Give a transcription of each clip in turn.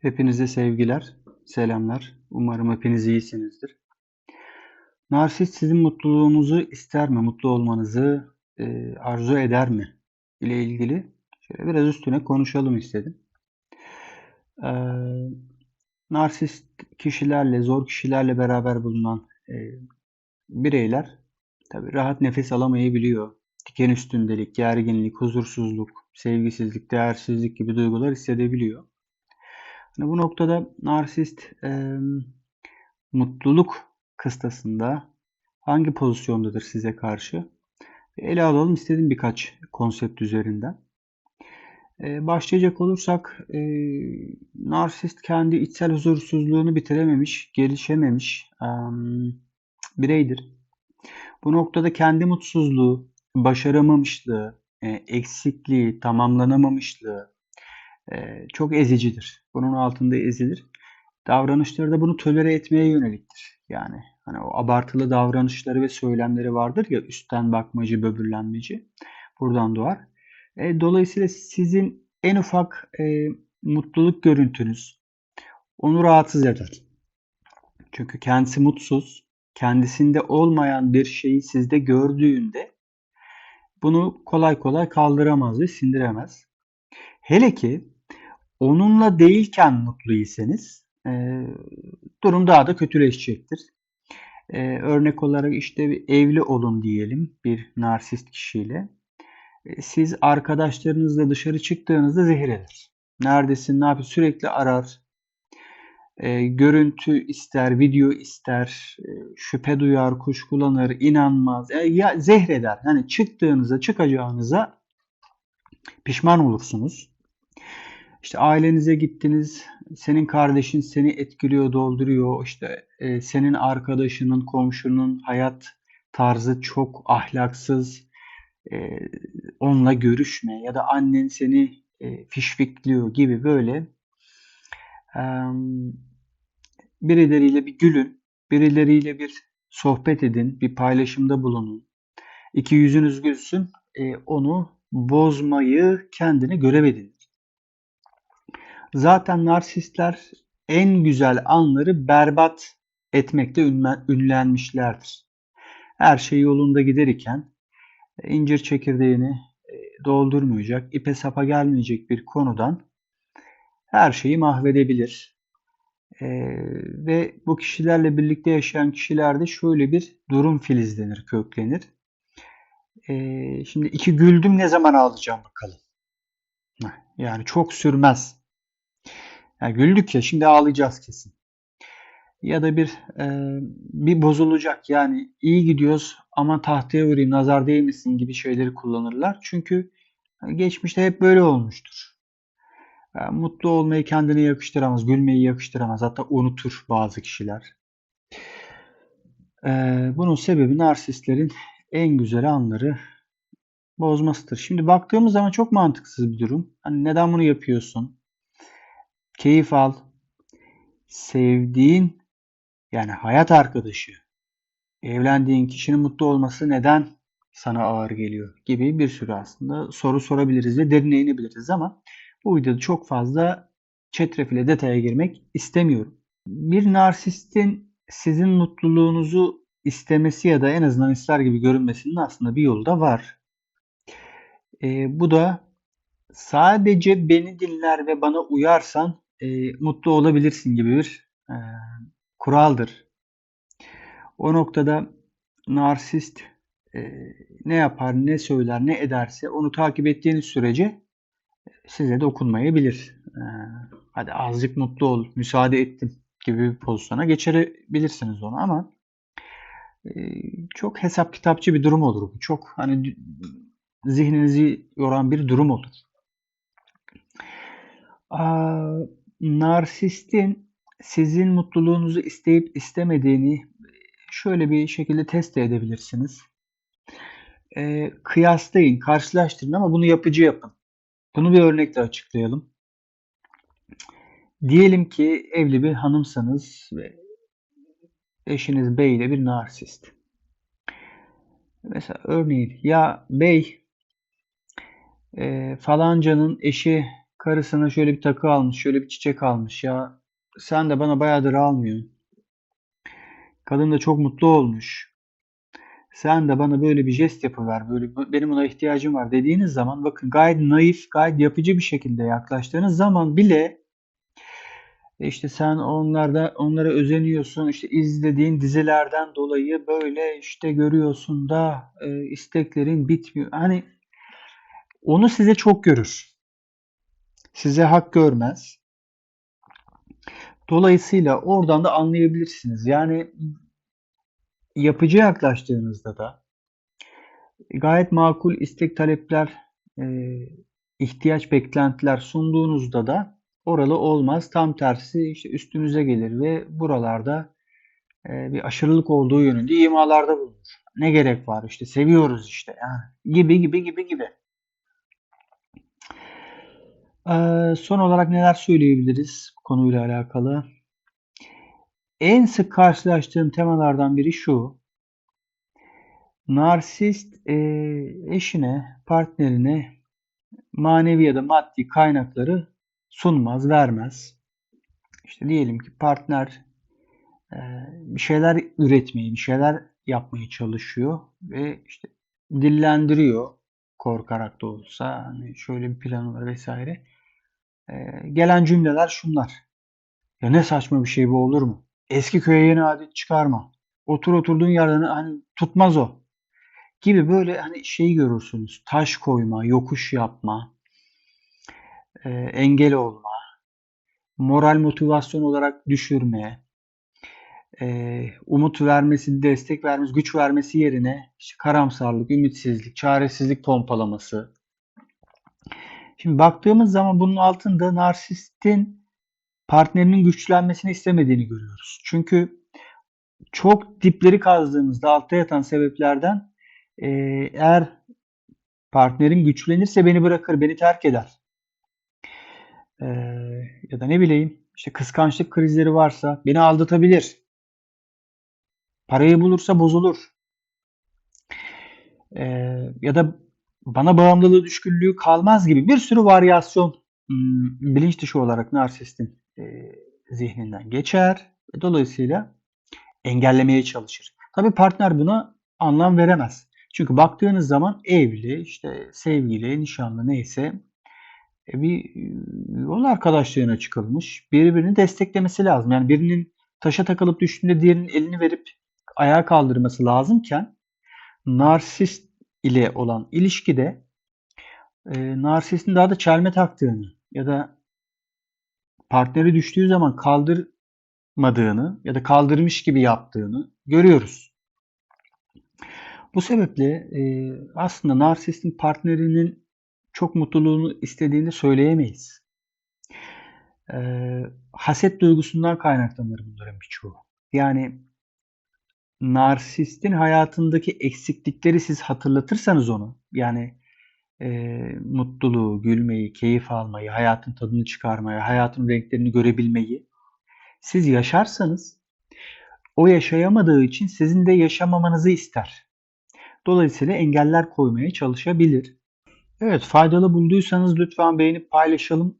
Hepinize sevgiler, selamlar. Umarım hepiniz iyisinizdir. Narsist sizin mutluluğunuzu ister mi? Mutlu olmanızı e, arzu eder mi? ile ilgili şöyle biraz üstüne konuşalım istedim. E, narsist kişilerle, zor kişilerle beraber bulunan e, bireyler tabii rahat nefes alamayabiliyor. Diken üstündelik, gerginlik, huzursuzluk, sevgisizlik, değersizlik gibi duygular hissedebiliyor. Hani bu noktada narsist e, mutluluk kıstasında hangi pozisyondadır size karşı? Ele alalım istedim birkaç konsept üzerinden. Ee, başlayacak olursak e, narsist kendi içsel huzursuzluğunu bitirememiş, gelişememiş e, bireydir. Bu noktada kendi mutsuzluğu, başaramamışlığı, e, eksikliği, tamamlanamamışlığı e, çok ezicidir. Bunun altında ezilir. Davranışları da bunu tolere etmeye yöneliktir. Yani hani o abartılı davranışları ve söylemleri vardır ya üstten bakmacı, böbürlenmeci. Buradan doğar. E, dolayısıyla sizin en ufak e, mutluluk görüntünüz onu rahatsız eder. Çünkü kendisi mutsuz, kendisinde olmayan bir şeyi sizde gördüğünde bunu kolay kolay kaldıramaz ve sindiremez. Hele ki onunla değilken mutluysanız e, durum daha da kötüleşecektir. E, örnek olarak işte bir evli olun diyelim bir narsist kişiyle. E, siz arkadaşlarınızla dışarı çıktığınızda zehir eder. Neredesin, ne yapıyorsun? Sürekli arar. E, görüntü ister, video ister, e, şüphe duyar, kuşkulanır, inanmaz. E, ya zehreder. Yani çıktığınıza, çıkacağınıza pişman olursunuz. İşte ailenize gittiniz, senin kardeşin seni etkiliyor, dolduruyor. İşte e, senin arkadaşının, komşunun hayat tarzı çok ahlaksız. E, onunla görüşme ya da annen seni e, fişfikliyor gibi böyle e, birileriyle bir gülün, birileriyle bir sohbet edin, bir paylaşımda bulunun. İki yüzünüz gülsün, e, onu bozmayı kendine görev edin. Zaten narsistler en güzel anları berbat etmekte ünlenmişlerdir. Her şey yolunda giderken e, incir çekirdeğini e, doldurmayacak, ipe sapa gelmeyecek bir konudan her şeyi mahvedebilir. Ee, ve bu kişilerle birlikte yaşayan kişilerde şöyle bir durum filizlenir, köklenir. Ee, şimdi iki güldüm ne zaman ağlayacağım bakalım. Yani çok sürmez. Yani güldük ya şimdi ağlayacağız kesin. Ya da bir e, bir bozulacak yani iyi gidiyoruz ama tahtaya vurayım nazar değmesin gibi şeyleri kullanırlar. Çünkü geçmişte hep böyle olmuştur. Yani mutlu olmayı kendine yakıştıramaz, gülmeyi yakıştıramaz. Hatta unutur bazı kişiler. Ee, bunun sebebi narsistlerin en güzel anları bozmasıdır. Şimdi baktığımız zaman çok mantıksız bir durum. Hani neden bunu yapıyorsun? Keyif al. Sevdiğin yani hayat arkadaşı, evlendiğin kişinin mutlu olması neden sana ağır geliyor gibi bir sürü aslında soru sorabiliriz ve derine inebiliriz ama bu videoda çok fazla çetrefile detaya girmek istemiyorum. Bir narsistin sizin mutluluğunuzu istemesi ya da en azından ister gibi görünmesinin aslında bir yolu da var. E, bu da sadece beni dinler ve bana uyarsan e, mutlu olabilirsin gibi bir e, kuraldır. O noktada narsist e, ne yapar, ne söyler, ne ederse onu takip ettiğiniz sürece size de okunmayabilir. E, hadi azıcık mutlu ol, müsaade ettim gibi bir pozisyona geçebilirsiniz onu ama e, çok hesap kitapçı bir durum olur bu. Çok hani zihninizi yoran bir durum olur. Narsistin sizin mutluluğunuzu isteyip istemediğini şöyle bir şekilde test edebilirsiniz. E, kıyaslayın, karşılaştırın ama bunu yapıcı yapın. Bunu bir örnekle açıklayalım. Diyelim ki evli bir hanımsanız ve eşiniz bey ile bir narsist. Mesela örneğin ya bey e, falancanın eşi karısına şöyle bir takı almış, şöyle bir çiçek almış. Ya sen de bana bayağıdır almıyorsun. Kadın da çok mutlu olmuş. Sen de bana böyle bir jest yapıver, böyle benim ona ihtiyacım var dediğiniz zaman bakın gayet naif, gayet yapıcı bir şekilde yaklaştığınız zaman bile e işte sen onlarda onlara özeniyorsun. işte izlediğin dizilerden dolayı böyle işte görüyorsun da e, isteklerin bitmiyor. Hani onu size çok görür. Size hak görmez. Dolayısıyla oradan da anlayabilirsiniz. Yani yapıcı yaklaştığınızda da gayet makul istek talepler, e, ihtiyaç beklentiler sunduğunuzda da oralı olmaz. Tam tersi işte üstünüze gelir ve buralarda e, bir aşırılık olduğu yönünde imalarda bulunur. Ne gerek var işte seviyoruz işte yani gibi gibi gibi gibi. Ee, son olarak neler söyleyebiliriz konuyla alakalı? En sık karşılaştığım temalardan biri şu. Narsist e, eşine, partnerine manevi ya da maddi kaynakları sunmaz, vermez. İşte diyelim ki partner e, bir şeyler üretmeyi, bir şeyler yapmaya çalışıyor ve işte dillendiriyor korkarak da olsa hani şöyle bir plan var vesaire. E, gelen cümleler şunlar. Ya ne saçma bir şey bu olur mu? Eski köye yeni adet çıkarma. Otur oturduğun yerden hani tutmaz o. Gibi böyle hani şeyi görürsünüz. Taş koyma, yokuş yapma, e, engel olma, moral motivasyon olarak düşürme, e, umut vermesi, destek vermesi, güç vermesi yerine işte karamsarlık, ümitsizlik, çaresizlik pompalaması. Şimdi baktığımız zaman bunun altında narsistin partnerinin güçlenmesini istemediğini görüyoruz. Çünkü çok dipleri kazdığımızda altta yatan sebeplerden e, eğer partnerim güçlenirse beni bırakır, beni terk eder. E, ya da ne bileyim işte kıskançlık krizleri varsa beni aldatabilir. Parayı bulursa bozulur. E, ya da bana bağımlılığı düşkünlüğü kalmaz gibi bir sürü varyasyon hmm, bilinç dışı olarak narsistin e, zihninden geçer. Dolayısıyla engellemeye çalışır. Tabii partner buna anlam veremez. Çünkü baktığınız zaman evli, işte sevgili, nişanlı neyse e, bir yol arkadaşlığına çıkılmış. Birbirini desteklemesi lazım. Yani birinin taşa takılıp düştüğünde diğerinin elini verip ayağa kaldırması lazımken narsist ile olan ilişkide e, narsistin daha da çelme taktığını ya da partneri düştüğü zaman kaldırmadığını ya da kaldırmış gibi yaptığını görüyoruz. Bu sebeple e, aslında narsistin partnerinin çok mutluluğunu istediğini söyleyemeyiz. E, haset duygusundan kaynaklanır bunların birçoğu. Yani narsistin hayatındaki eksiklikleri siz hatırlatırsanız onu, yani e, mutluluğu, gülmeyi, keyif almayı, hayatın tadını çıkarmayı, hayatın renklerini görebilmeyi siz yaşarsanız o yaşayamadığı için sizin de yaşamamanızı ister. Dolayısıyla engeller koymaya çalışabilir. Evet faydalı bulduysanız lütfen beğenip paylaşalım.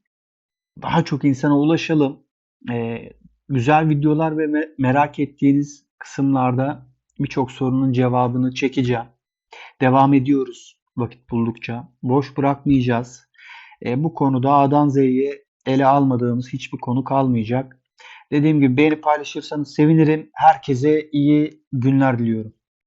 Daha çok insana ulaşalım. Ee, güzel videolar ve merak ettiğiniz kısımlarda birçok sorunun cevabını çekeceğim. Devam ediyoruz vakit buldukça. Boş bırakmayacağız. E, bu konuda A'dan Z'ye ele almadığımız hiçbir konu kalmayacak. Dediğim gibi beğeni paylaşırsanız sevinirim. Herkese iyi günler diliyorum.